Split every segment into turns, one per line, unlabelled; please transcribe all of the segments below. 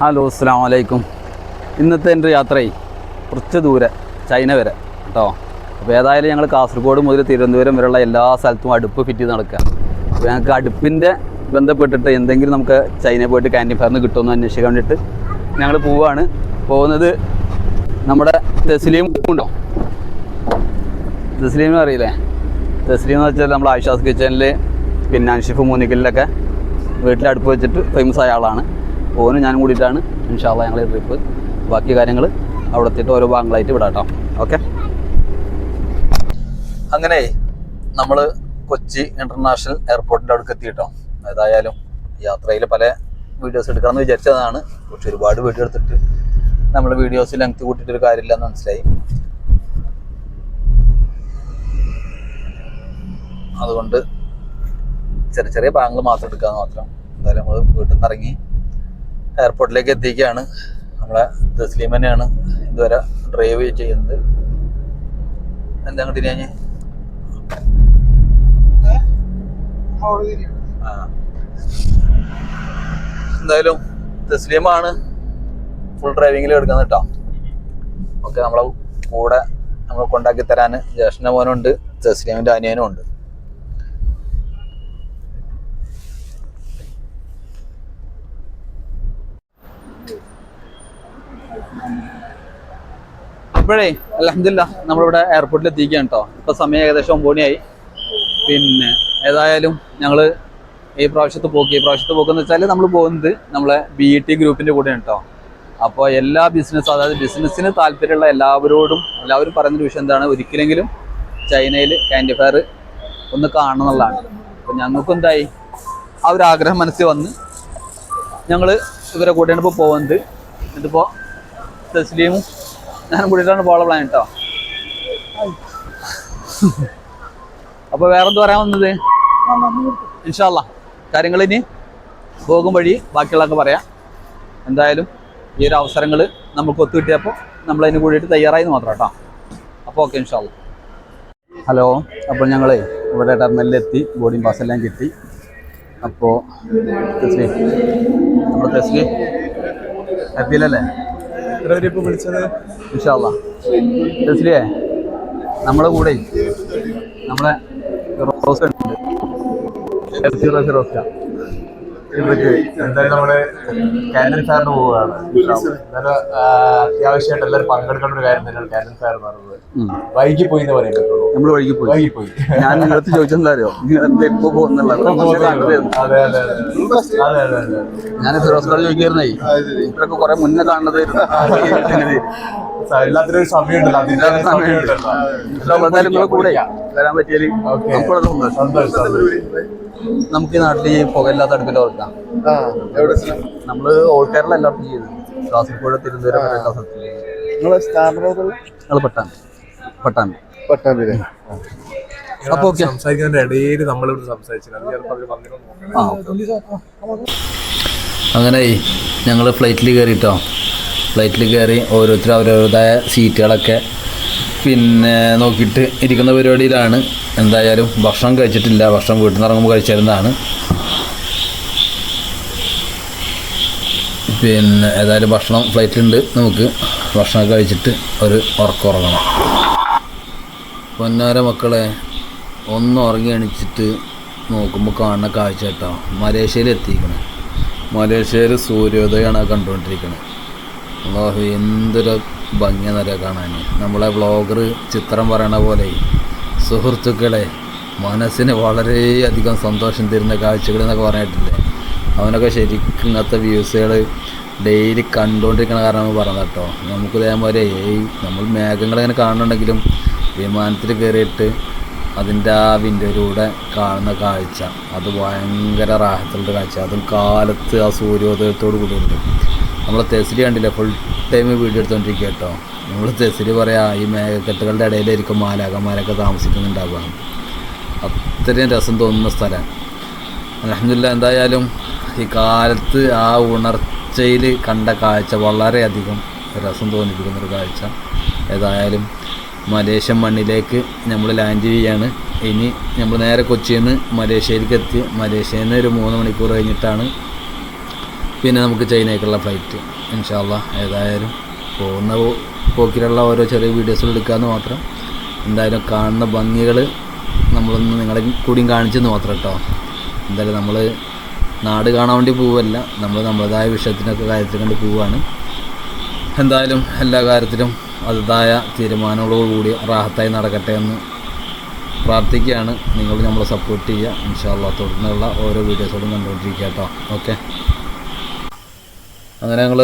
Hello അസ്സാം വലൈക്കും ഇന്നത്തെ എന്റെ യാത്രയെ കുറച്ച് ദൂരെ ചൈന വരെ കേട്ടോ. അപ്പോൾ ഏതായാലും ഞങ്ങൾ കാസർഗോഡ് മുതൽ തിരുവനന്തപുരം വരെയുള്ള എല്ലാ സ്ഥലത്തും അടുപ്പ് ഫിറ്റ് ചെയ്ത് നടക്കുക അപ്പോൾ ഞങ്ങൾക്ക് അടുപ്പിന്റെ ബന്ധപ്പെട്ടിട്ട് എന്തെങ്കിലും നമുക്ക് ചൈനയിൽ പോയിട്ട് ക്യാന്റീൻ ഫയറിന് കിട്ടുമെന്ന് അന്വേഷിക്കാൻ വേണ്ടിയിട്ട് ഞങ്ങൾ പോവുകയാണ് പോകുന്നത് നമ്മുടെ തെസ്ലീം ഉണ്ടോ? തെസ്ലീം അറിയില്ലേ? തെസ്ലീം എന്ന് വെച്ചാൽ നമ്മൾ ആയിഷാസ് കിച്ചനിൽ പിന്നെ അൻഷിഫ് മൂന്നിക്കലിലൊക്കെ വീട്ടിൽ അടുപ്പ് വെച്ചിട്ട് ഫേമസ് ആയ ആളാണ്. ഓനും ഞാനും കൂടിയിട്ടാണ് ഇൻഷാല്ല ഞങ്ങൾ ട്രിപ്പ് ബാക്കി കാര്യങ്ങൾ അവിടെ എത്തിയിട്ട് ഓരോ ഭാഗങ്ങളായിട്ട് വിടാട്ടോ. ഓക്കെ അങ്ങനെ നമ്മൾ കൊച്ചി ഇന്റർനാഷണൽ എയർപോർട്ടിന്റെ അടുക്ക് എത്തിയിട്ടോ. ഏതായാലും യാത്രയിൽ പല വീഡിയോസ് എടുക്കണമെന്ന് വിചാരിച്ചതാണ്. പക്ഷെ ഒരുപാട് വീഡിയോ എടുത്തിട്ട് നമ്മൾ വീഡിയോസ് ലെങ്ത് കൂട്ടിയിട്ടൊരു കാര്യമില്ല എന്ന് മനസ്സിലായി. അതുകൊണ്ട് ചെറിയ ചെറിയ ഭാഗങ്ങൾ മാത്രം എടുക്കാന്ന് മാത്രം. എന്തായാലും നമ്മൾ വീട്ടിൽ നിന്ന് ഇറങ്ങി എയർപോർട്ടിലേക്ക് എത്തിക്കുകയാണ് നമ്മളെ തസ്ലീമനെയാണ് ഇതുവരെ ഡ്രൈവ് ചെയ്യുന്നത്. എന്താ അങ്ങോട്ട് ഞാൻ ആ. എന്തായാലും തസ്ലീമാണ് ഫുൾ ഡ്രൈവിങ്ങിൽ എടുക്കുന്നത് കേട്ടോ. ഓക്കെ നമ്മളെ കൂടെ നമ്മൾ കൊണ്ടാക്കി തരാൻ ജ്യേഷ്ഠന്റെ മോനുണ്ട് തസ്ലീമിന്റെ അനിയനും ഉണ്ട്. അപ്പോഴേ അലഹമില്ല നമ്മളിവിടെ എയർപോർട്ടിൽ എത്തിക്കുകയാണ് കേട്ടോ ഇപ്പൊ സമയം ഏകദേശം ഒമ്പത് മണിയായി പിന്നെ ഏതായാലും ഞങ്ങൾ ഈ പ്രാവശ്യത്തെ പോക്ക് ഈ പ്രാവശ്യത്തെ പോക്കെന്ന് വെച്ചാൽ നമ്മൾ പോകുന്നത് നമ്മളെ ബി ഇ ടി ഗ്രൂപ്പിന്റെ കൂടെയാണ് കേട്ടോ അപ്പോൾ എല്ലാ ബിസിനസ് അതായത് ബിസിനസ്സിന് താല്പര്യമുള്ള എല്ലാവരോടും എല്ലാവരും പറയുന്നൊരു വിഷയം എന്താണ്? ഒരിക്കലെങ്കിലും ചൈനയിൽ ക്യാൻഡി ഫയർ ഒന്ന് കാണണം എന്നുള്ളതാണ്. അപ്പോൾ ഞങ്ങൾക്കും എന്തായി? ആ ഒരു ആഗ്രഹം മനസ്സിൽ വന്ന് ഞങ്ങൾ ഇവരെ കൂടെയാണ് ഇപ്പോൾ പോകുന്നത്. ഇതിപ്പോൾ തസ്ലീമും ഞാനും കൂടിയിട്ടാണ് പോള പ്ലാൻ കേട്ടോ അപ്പൊ വേറെന്ത് പറയാൻ വന്നത്? ഇൻഷാല്ല കാര്യങ്ങൾ ഇനി പോകും വഴി ബാക്കിയുള്ളതൊക്കെ പറയാം. എന്തായാലും ഈ ഒരു അവസരങ്ങൾ നമുക്ക് ഒത്തു കിട്ടിയപ്പോൾ നമ്മൾ അതിന് കൂടിയിട്ട് തയ്യാറായി മാത്രം കേട്ടോ. അപ്പോൾ ഓക്കെ ഇൻഷാല്ല ഹലോ അപ്പോൾ ഞങ്ങൾ ഇവിടെ ടെർമിനലിലെത്തി ബോർഡിംഗ് പാസ് എല്ലാം കിട്ടി. അപ്പോൾ നമ്മുടെ ഹാപ്പിയിലല്ലേ
ഇപ്പൊ വിളിച്ചത്?
ഇൻഷാല്ല തെസ്ലിയെ നമ്മുടെ കൂടെ നമ്മളെ റോസ് ഉണ്ട്. റോസ് റോസ്
ഇവർക്ക് എന്തായാലും നമ്മൾ കാനൻ സാറിന് പോവുകയാണ്. എന്നാലും അത്യാവശ്യമായിട്ട് എല്ലാവരും പങ്കെടുക്കേണ്ട ഒരു കാര്യം തന്നെയാണ് കാനൻ സാർ എന്ന് പറയുന്നത് വൈകി പോയി എന്ന് പറയാൻ പറ്റുള്ളൂ
നമ്മൾ വഴിക്ക് പോയി. ഞാൻ നിങ്ങളടുത്ത് ചോദിച്ചെന്താ നിങ്ങൾ എന്താ ഇപ്പൊ പോകുന്നുള്ളത് ഞാൻ ഫിറോസ് ഖാൻ ചോദിക്കായിരുന്നേ ഇവരൊക്കെ കുറെ മുന്നേ കാണുന്നത്
എല്ലാത്തിനും സമയമുണ്ടല്ലോ. അതിന്റെ ഒരു സമയമുണ്ടല്ലോ.
എന്തായാലും നിങ്ങളെ കൂടെ വരാൻ
പറ്റിയാൽ
നമുക്കുള്ള സന്തോഷം. നമുക്ക് ഈ നാട്ടിൽ ഈ പുകയില്ലാത്ത അടുപ്പിൽ ഓർക്കാം. നമ്മൾ ഓൾ കേരള എല്ലാവർക്കും ചെയ്യുന്നത് കാസർഗോഡ് തിരുവനന്തപുരം എല്ലാ സ്ഥലത്തും
പട്ടാമ്പിലെ
അപ്പൊ
സംസാരിക്കുന്നതിന്റെ ഇടയിൽ നമ്മളിവിടെ
അങ്ങനെ ഞങ്ങൾ ഫ്ലൈറ്റിൽ കയറിയിട്ടോ ഫ്ലൈറ്റിൽ കയറി ഓരോരുത്തരും അവരവരുടേതായ സീറ്റുകളൊക്കെ പിന്നെ നോക്കിയിട്ട് ഇരിക്കുന്ന പരിപാടിയിലാണ്. എന്തായാലും ഭക്ഷണം കഴിച്ചിട്ടില്ല. ഭക്ഷണം വീട്ടിൽ നിന്ന് ഇറങ്ങുമ്പോൾ കഴിച്ചിരുന്നതാണ്. പിന്നെ ഏതായാലും ഭക്ഷണം ഫ്ലൈറ്റിലുണ്ട് നമുക്ക്. ഭക്ഷണം കഴിച്ചിട്ട് ഒരു ഉറക്കം ഉറങ്ങണം. പൊന്നാര മക്കളെ ഒന്ന് ഉറങ്ങി അണിച്ചിട്ട് നോക്കുമ്പോൾ കാണുന്ന കാഴ്ച കേട്ടോ. മലേഷ്യയിൽ എത്തിക്കണേ മലേഷ്യയിൽ സൂര്യോദയമാണ് കണ്ടുകൊണ്ടിരിക്കുന്നത് അള്ളാഹു എന്തൊരു ഭംഗിയെന്നറിയാം കാണാൻ നമ്മളെ വ്ളോഗർ ചിത്രം പറയണ പോലെ സുഹൃത്തുക്കളെ മനസ്സിന് വളരെയധികം സന്തോഷം തരുന്ന കാഴ്ചകൾ എന്നൊക്കെ പറഞ്ഞിട്ടില്ലേ? അവനൊക്കെ ശരിക്കും ഇങ്ങനത്തെ വ്യൂസുകൾ ഡെയിലി കണ്ടുകൊണ്ടിരിക്കണ കാരണം പറഞ്ഞ കേട്ടോ. നമുക്ക് ഇതേപോലെ നമ്മൾ മേഘങ്ങൾ ഇങ്ങനെ കാണുന്നുണ്ടെങ്കിലും വിമാനത്തിൽ കയറിയിട്ട് അതിന്റെ ആ വിൻഡോയിലൂടെ കാണുന്ന കാഴ്ച. അത് ഭയങ്കര റാഹത്തുള്ള കാഴ്ച. അതും കാലത്ത് ആ സൂര്യോദയത്തോട് കൂടിയുണ്ട് നമ്മൾ തെസിരി കണ്ടില്ല? ഫുൾ ടൈം വീഡിയോ എടുത്തോണ്ടിരിക്കുക കേട്ടോ നമ്മൾ തെസിരി പറയാം ഈ മേഘക്കെട്ടുകളുടെ ഇടയിലായിരിക്കും മാലാകന്മാരൊക്കെ താമസിക്കുന്നുണ്ടാവുക. അത്രയും രസം തോന്നുന്ന സ്ഥലം. അലഹമില്ല എന്തായാലും ഈ കാലത്ത് ആ ഉണർച്ചയിൽ കണ്ട കാഴ്ച വളരെയധികം രസം തോന്നിപ്പിക്കുന്നൊരു കാഴ്ച. ഏതായാലും മലേഷ്യൻ മണ്ണിലേക്ക് നമ്മൾ ലാൻഡ് ചെയ്യാണ്. ഇനി നമ്മൾ നേരെ കൊച്ചിയിൽ നിന്ന് മലേഷ്യയിലേക്ക് എത്തി മലേഷ്യയിൽ നിന്ന് ഒരു മൂന്ന് മണിക്കൂർ കഴിഞ്ഞിട്ടാണ് പിന്നെ നമുക്ക് ചൈനയ്ക്കുള്ള ഫ്ലൈറ്റ് ഇൻഷാല്ല ഏതായാലും പോകുന്ന പോക്കിലുള്ള ഓരോ ചെറിയ വീഡിയോസുകൾ എടുക്കാമെന്ന് മാത്രം. എന്തായാലും കാണുന്ന ഭംഗികൾ നമ്മളൊന്ന് നിങ്ങളെ കൂടിയും കാണിച്ചെന്ന് മാത്രം കേട്ടോ എന്തായാലും നമ്മൾ നാട് കാണാൻ വേണ്ടി പോവല്ല. നമ്മൾ നമ്മളതായ വിഷയത്തിനൊക്കെ കാര്യത്തിൽ കണ്ട് പോവുകയാണ് എന്തായാലും എല്ലാ കാര്യത്തിലും അതതായ തീരുമാനങ്ങളോടുകൂടി റാഹത്തായി നടക്കട്ടെ എന്ന് പ്രാർത്ഥിക്കുകയാണ്. നിങ്ങൾ നമ്മളെ സപ്പോർട്ട് ചെയ്യുക. ഇൻഷാല്ലാ തുടർന്നുള്ള ഓരോ വീഡിയോസോടും കണ്ടുകൊണ്ടിരിക്കുക കേട്ടോ. ഓക്കെ അങ്ങനെ ഞങ്ങൾ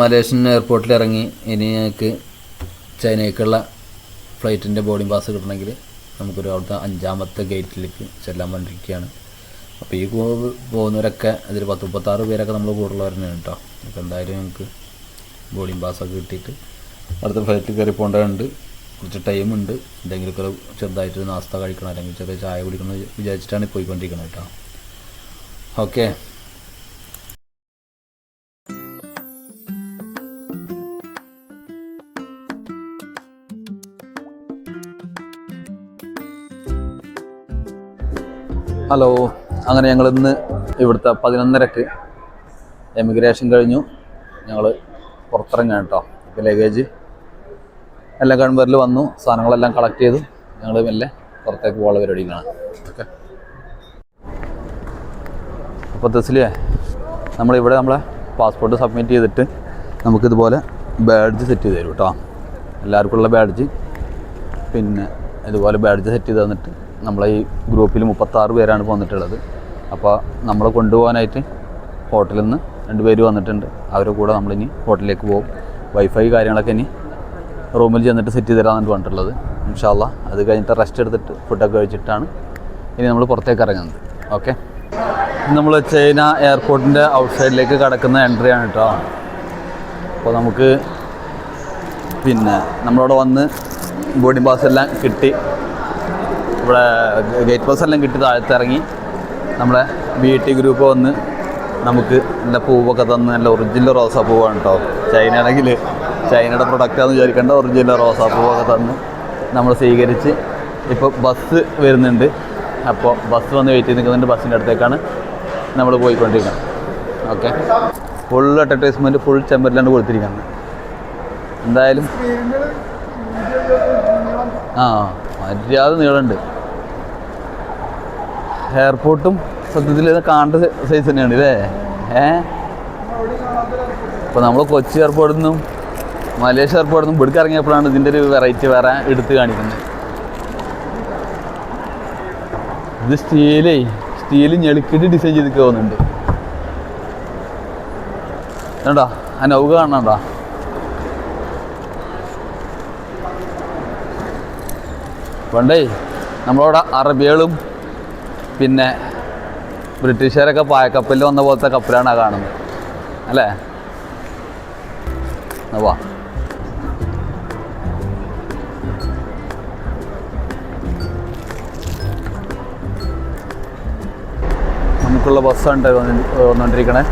മലേഷ്യൻ എയർപോർട്ടിൽ ഇറങ്ങി. ഇനി ഞങ്ങൾക്ക് ചൈനയ്ക്കുള്ള ഫ്ലൈറ്റിന്റെ ബോർഡിംഗ് പാസ് കിട്ടണമെങ്കിൽ നമുക്കൊരു അവിടുത്തെ അഞ്ചാമത്തെ ഗേറ്റിലേക്ക് ചെല്ലാൻ വേണ്ടിയിരിക്കുകയാണ്. അപ്പോൾ ഈ പോകുന്നവരൊക്കെ അതിൽ പത്ത് മുപ്പത്താറ് പേരൊക്കെ നമ്മൾ കൂടുതലുള്ളവർ കേട്ടോ. അപ്പോൾ എന്തായാലും ഞങ്ങൾക്ക് ബോർഡിംഗ് പാസ്സൊക്കെ കിട്ടിയിട്ട് അടുത്ത ഫ്ലൈറ്റിൽ കയറി പോകേണ്ടതുണ്ട്. കുറച്ച് ടൈമുണ്ട് എന്തെങ്കിലുമൊക്കെ ഒരു ചെറുതായിട്ടൊരു നാസ്ത കഴിക്കണം അല്ലെങ്കിൽ ചെറിയ ചായ കുടിക്കണം വിചാരിച്ചിട്ടാണ് പോയിക്കൊണ്ടിരിക്കുന്നത് കേട്ടോ. ഓക്കെ ഹലോ അങ്ങനെ ഞങ്ങൾ ഇന്ന് ഇവിടുത്തെ പതിനൊന്നരക്ക് എമിഗ്രേഷൻ കഴിഞ്ഞു. ഞങ്ങൾ പുറത്തിറങ്ങാൻ കേട്ടോ. ലഗേജ് എല്ലാം കൺവെറിൽ വന്നു. സാധനങ്ങളെല്ലാം കളക്ട് ചെയ്തു. ഞങ്ങൾ മെല്ലെ പുറത്തേക്ക് പോകാനുള്ള പരിപാടിയിലാണ് ഓക്കെ. അപ്പോൾ തസ്ലിയേ നമ്മളിവിടെ നമ്മളെ പാസ്പോർട്ട് സബ്മിറ്റ് ചെയ്തിട്ട് നമുക്കിതുപോലെ ബാഡ്ജ് സെറ്റ് ചെയ്ത് തരും കേട്ടോ എല്ലാവർക്കുള്ള ബാഡ്ജ് പിന്നെ ഇതുപോലെ ബാഡ്ജ് സെറ്റ് ചെയ്ത് തന്നിട്ട് നമ്മളെ ഈ ഗ്രൂപ്പിൽ മുപ്പത്താറ് പേരാണ് വന്നിട്ടുള്ളത്. അപ്പോൾ നമ്മളെ കൊണ്ടുപോകാനായിട്ട് ഹോട്ടലിൽ നിന്ന് രണ്ട് പേര് വന്നിട്ടുണ്ട്. അവരുടെ കൂടെ നമ്മളിനി ഹോട്ടലിലേക്ക് പോകും. വൈഫൈ കാര്യങ്ങളൊക്കെ ഇനി റൂമിൽ ചെന്നിട്ട് സെറ്റ് ചെയ്ത് തരാമെന്നാണ് പറഞ്ഞിട്ടുള്ളത് ഇൻഷാല്ല അത് കഴിഞ്ഞിട്ട് റെസ്റ്റ് എടുത്തിട്ട് ഫുഡൊക്കെ കഴിച്ചിട്ടാണ് ഇനി നമ്മൾ പുറത്തേക്ക് ഇറങ്ങുന്നത്. ഓക്കെ നമ്മൾ ചൈന എയർപോർട്ടിന്റെ ഔട്ട് സൈഡിലേക്ക് കടക്കുന്ന എൻട്രി ആണ് കേട്ടോ അപ്പോൾ നമുക്ക് പിന്നെ നമ്മളവിടെ വന്ന് ബോർഡിംഗ് പാസ് എല്ലാം കിട്ടി. ഇവിടെ ഗേറ്റ് പാസ് എല്ലാം കിട്ടി താഴത്തിറങ്ങി. നമ്മളെ ബി ടി ഗ്രൂപ്പ് വന്ന് നമുക്ക് നല്ല പൂവൊക്കെ തന്ന് നല്ല ഒറിജിനൽ റോസാ പൂവാണ് കേട്ടോ ചൈന ആണെങ്കിൽ ചൈനയുടെ പ്രൊഡക്റ്റാന്ന് വിചാരിക്കേണ്ട ഒറിജിനൽ റോസാ പൂവൊക്കെ തന്ന് നമ്മൾ സ്വീകരിച്ച് ഇപ്പോൾ ബസ് വരുന്നുണ്ട്. അപ്പോൾ ബസ് വന്ന് വെയിറ്റ് ചെയ്ത് നിൽക്കുന്നുണ്ട്. ബസ്സിന്റെ അടുത്തേക്കാണ് നമ്മൾ പോയിക്കൊണ്ടിരിക്കുന്നത്. ഓക്കെ ഫുൾ അഡ്വർടൈസ്മെന്റ് ഫുൾ ചെമ്പരിലാണ് കൊടുത്തിരിക്കുന്നത് എന്തായാലും ആ മര്യാദ നീളമുണ്ട് എയർപോർട്ടും സത്യത്തിൽ കാണേണ്ട സൈസ് തന്നെയാണ് ഇല്ലേ? ഏ? അപ്പൊ നമ്മൾ കൊച്ചി എയർപോർട്ടിൽ നിന്നും മലേഷ്യ എയർപോർട്ടിൽ നിന്നും ഇവിടേക്ക് ഇറങ്ങിയപ്പോഴാണ് ഇതിന്റെ ഒരു വെറൈറ്റി വേറെ എടുത്ത് കാണിക്കുന്നത്. ഇത് സ്റ്റീലേ സ്റ്റീൽ ഞെളുക്കിട്ട് ഡിസൈൻ ചെയ്ത് പോകുന്നുണ്ട്. കണ്ടോ? ആ നൗക കാണണ്ടോ പണ്ടേ നമ്മളവിടെ അറബികളും പിന്നെ ബ്രിട്ടീഷുകാരൊക്കെ പായക്കപ്പലിൽ വന്ന പോലത്തെ കപ്പലാണ് കാണുന്നത്. അല്ലേ? വാ. നമുക്കുള്ള ബസ്സാണ് വന്നുകൊണ്ടിരിക്കണേ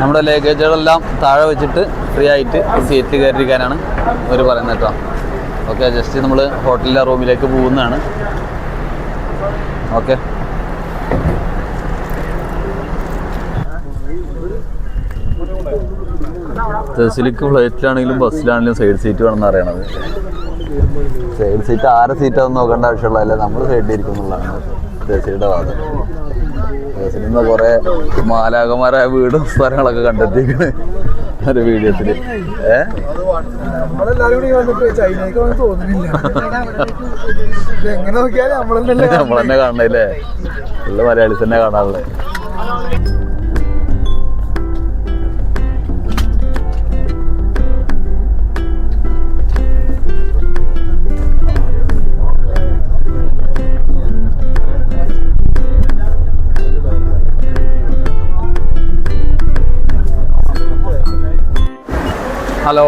നമ്മുടെ ലഗേജുകളെല്ലാം താഴെ വെച്ചിട്ട് ഫ്രീ ആയിട്ട് സീറ്റിൽ കയറിയിരിക്കാനാണ് അവർ പറയുന്നത് കേട്ടോ. ഓക്കെ ജസ്റ്റ് നമ്മൾ ഹോട്ടലിലെ റൂമിലേക്ക് പോകുന്നതാണ്. ഓക്കെ. സിലിക്ക് ഫ്ലൈറ്റിലാണെങ്കിലും ബസ്സിലാണെങ്കിലും സൈഡ് സീറ്റ് വേണമെന്ന് അറിയണത് സൈഡ് സീറ്റ് ആരെ സീറ്റാന്ന് നോക്കേണ്ട ആവശ്യമുള്ളതല്ല നമ്മൾ സൈഡിൽ ഇരിക്കുന്നുള്ളതാണ് ബസ്സിയുടെ വാദം ബസ്സിൽ കുറെ മാലാകമാരായ വീടും സ്ഥലങ്ങളൊക്കെ കണ്ടെത്തിയിരിക്കണ്. ഒരു വീഡിയോസിൽ ഏ?
വന്നിട്ട് തോന്നുന്നില്ല.
തന്നെ കാണണല്ലേ ഉള്ള മലയാളി തന്നെ ഹലോ.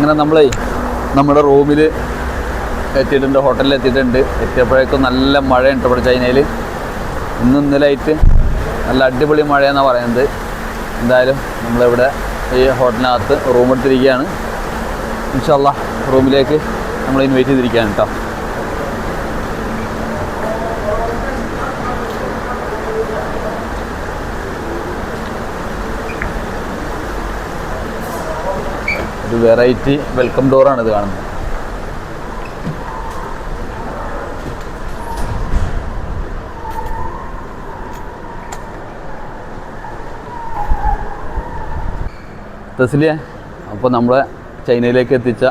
ഇങ്ങനെ നമ്മളെ നമ്മുടെ റൂമിൽ എത്തിയിട്ടുണ്ട് ഹോട്ടലിൽ എത്തിയിട്ടുണ്ട് എത്തിയപ്പോഴേക്കും നല്ല മഴയുണ്ട് ഇവിടെ ചൈനയിൽ ഇന്നും ഇന്നലായിട്ട് നല്ല അടിപൊളി മഴയെന്നാണ് പറയുന്നത്. എന്തായാലും നമ്മളിവിടെ ഈ ഹോട്ടലിനകത്ത് റൂം എടുത്തിരിക്കുകയാണ്. ഇൻഷല്ല റൂമിലേക്ക് നമ്മൾ ഇൻവൈറ്റ് ചെയ്തിരിക്കുകയാണ് കേട്ടോ വെറൈറ്റി വെൽക്കം ഡോറാണ് ഇത് കാണുന്നത്. തസ്ലിയ അപ്പോൾ നമ്മളെ ചൈനയിലേക്ക് എത്തിച്ച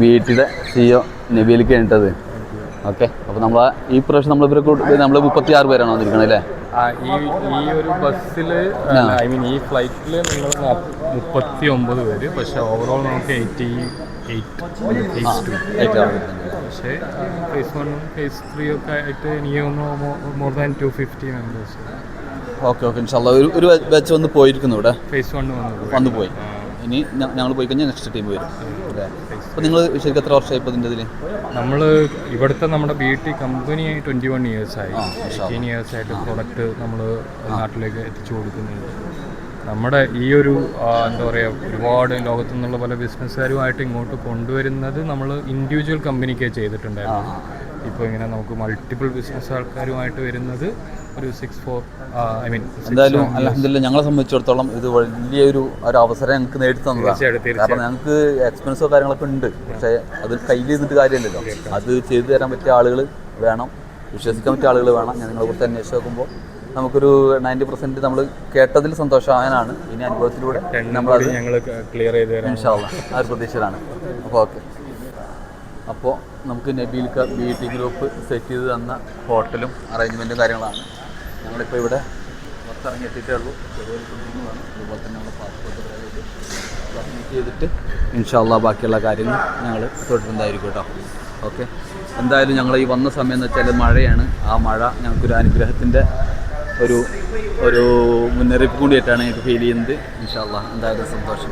ബി ടിയുടെ സിഒ നബിയിലേക്ക് കഴിഞ്ഞിട്ടത് ഓക്കെ അപ്പോൾ നമ്മൾ ഈ പ്രാവശ്യം നമ്മളിവരെ നമ്മൾ മുപ്പത്തി ആറ് പേരാണ് വന്നിരിക്കണത് അല്ലേ?
ഈ ഈ ഒരു ബസ്സിൽ ഐ മീൻ ഈ ഫ്ലൈറ്റിൽ നിങ്ങൾ മുപ്പത്തി ഒമ്പത് പേര് പക്ഷെ ഓവറോൾ നമുക്ക് എയ്റ്റി പക്ഷേ ഫേസ് വണ്ണും ഫേസ് ത്രീ ഒക്കെ ആയിട്ട് എനിക്ക് തോന്നുന്നു more than two fifty members
okay okay ഇൻഷാല്ല ഒരു ഒരു ബാച്ച് വന്ന് പോയിരിക്കുന്നു ഇവിടെ.
ഫേസ് വന്നത്
വന്നു പോയി. ഇനി ഞങ്ങൾ പോയി കഴിഞ്ഞാൽ നെക്സ്റ്റ് ടീം വരും. അല്ലേ? അപ്പോൾ നിങ്ങൾ ശരിക്കും എത്ര വർഷമായി ഇപ്പോൾ ഇതിന്റെ ഇതിൽ
നമ്മൾ ഇവിടുത്തെ നമ്മുടെ B T company twenty one years ആയി. എയ്റ്റീൻ ഇയേഴ്സ് ആയിട്ട് പ്രൊഡക്റ്റ് നമ്മൾ നാട്ടിലേക്ക് എത്തിച്ചു കൊടുക്കുന്നുണ്ട്. നമ്മുടെ ഈ ഒരു എന്താ പറയുക ഒരുപാട് ലോകത്തു നിന്നുള്ള പല ബിസിനസ്സുകാരുമായിട്ട് ഇങ്ങോട്ട് കൊണ്ടുവരുന്നത് നമ്മൾ ഇൻഡിവിജ്വൽ കമ്പനിക്കേ ചെയ്തിട്ടുണ്ടായിരുന്നു. ഇപ്പോൾ ഇങ്ങനെ നമുക്ക് മൾട്ടിപ്പിൾ ബിസിനസ് ആൾക്കാരുമായിട്ട് വരുന്നത് ഒരു സിക്സ് ഫോർ ഐ മീൻ
എന്തായാലും അലഹമില്ല ഞങ്ങളെ സംബന്ധിച്ചിടത്തോളം ഇത് വലിയൊരു ഒരു അവസരം ഞങ്ങൾക്ക് നേടി
തന്നതാണ്
കാരണം ഞങ്ങൾക്ക് എക്സ്പെൻസോ കാര്യങ്ങളൊക്കെ ഉണ്ട്. പക്ഷേ അത് കയ്യിൽ ചെയ്തിട്ട് കാര്യമില്ലല്ലോ. അത് ചെയ്തു തരാൻ പറ്റിയ ആളുകൾ വേണം. വിശ്വസിക്കാൻ പറ്റിയ ആളുകൾ വേണം. ഞാൻ നിങ്ങളെ കുറിച്ച് അന്വേഷിച്ച് നോക്കുമ്പോൾ നമുക്കൊരു നയന്റി പെർസെന്റ് നമ്മൾ കേട്ടതിൽ സന്തോഷമായനാണ് ഇനി അനുഭവത്തിലൂടെ നമ്മൾ
ഞങ്ങൾ ക്ലിയർ ചെയ്ത് തരാം.
ആ ഒരു പ്രതീക്ഷയിലാണ്. അപ്പോൾ ഓക്കെ അപ്പോൾ നമുക്ക് നബീൽക്ക മീറ്റിംഗ് ഗ്രൂപ്പ് സെറ്റ് ചെയ്ത് തന്ന ഹോട്ടലും അറേഞ്ച്മെന്റും കാര്യങ്ങളാണ്. ഞങ്ങളിപ്പോൾ ഇവിടെ പുറത്തിറങ്ങി എത്തിയിട്ടേ ഉള്ളൂ അതുപോലെ തന്നെ നമ്മൾ പാസ്പോർട്ട് സബ്മിറ്റ് ചെയ്തിട്ട് ഇൻഷാല്ല ബാക്കിയുള്ള കാര്യങ്ങൾ ഞങ്ങൾ തുടരുന്നതായിരിക്കും കേട്ടോ. ഓക്കെ എന്തായാലും ഞങ്ങൾ ഈ വന്ന സമയം എന്ന് വെച്ചാൽ മഴയാണ്. ആ മഴ ഞങ്ങൾക്കൊരു അനുഗ്രഹത്തിന്റെ ഒരു ഒരു മുന്നറിയിപ്പ് കൂടിയിട്ടാണ് ഞങ്ങൾക്ക് ഫീൽ ചെയ്യുന്നത്. ഇൻഷാല്ല എന്തായാലും സന്തോഷം.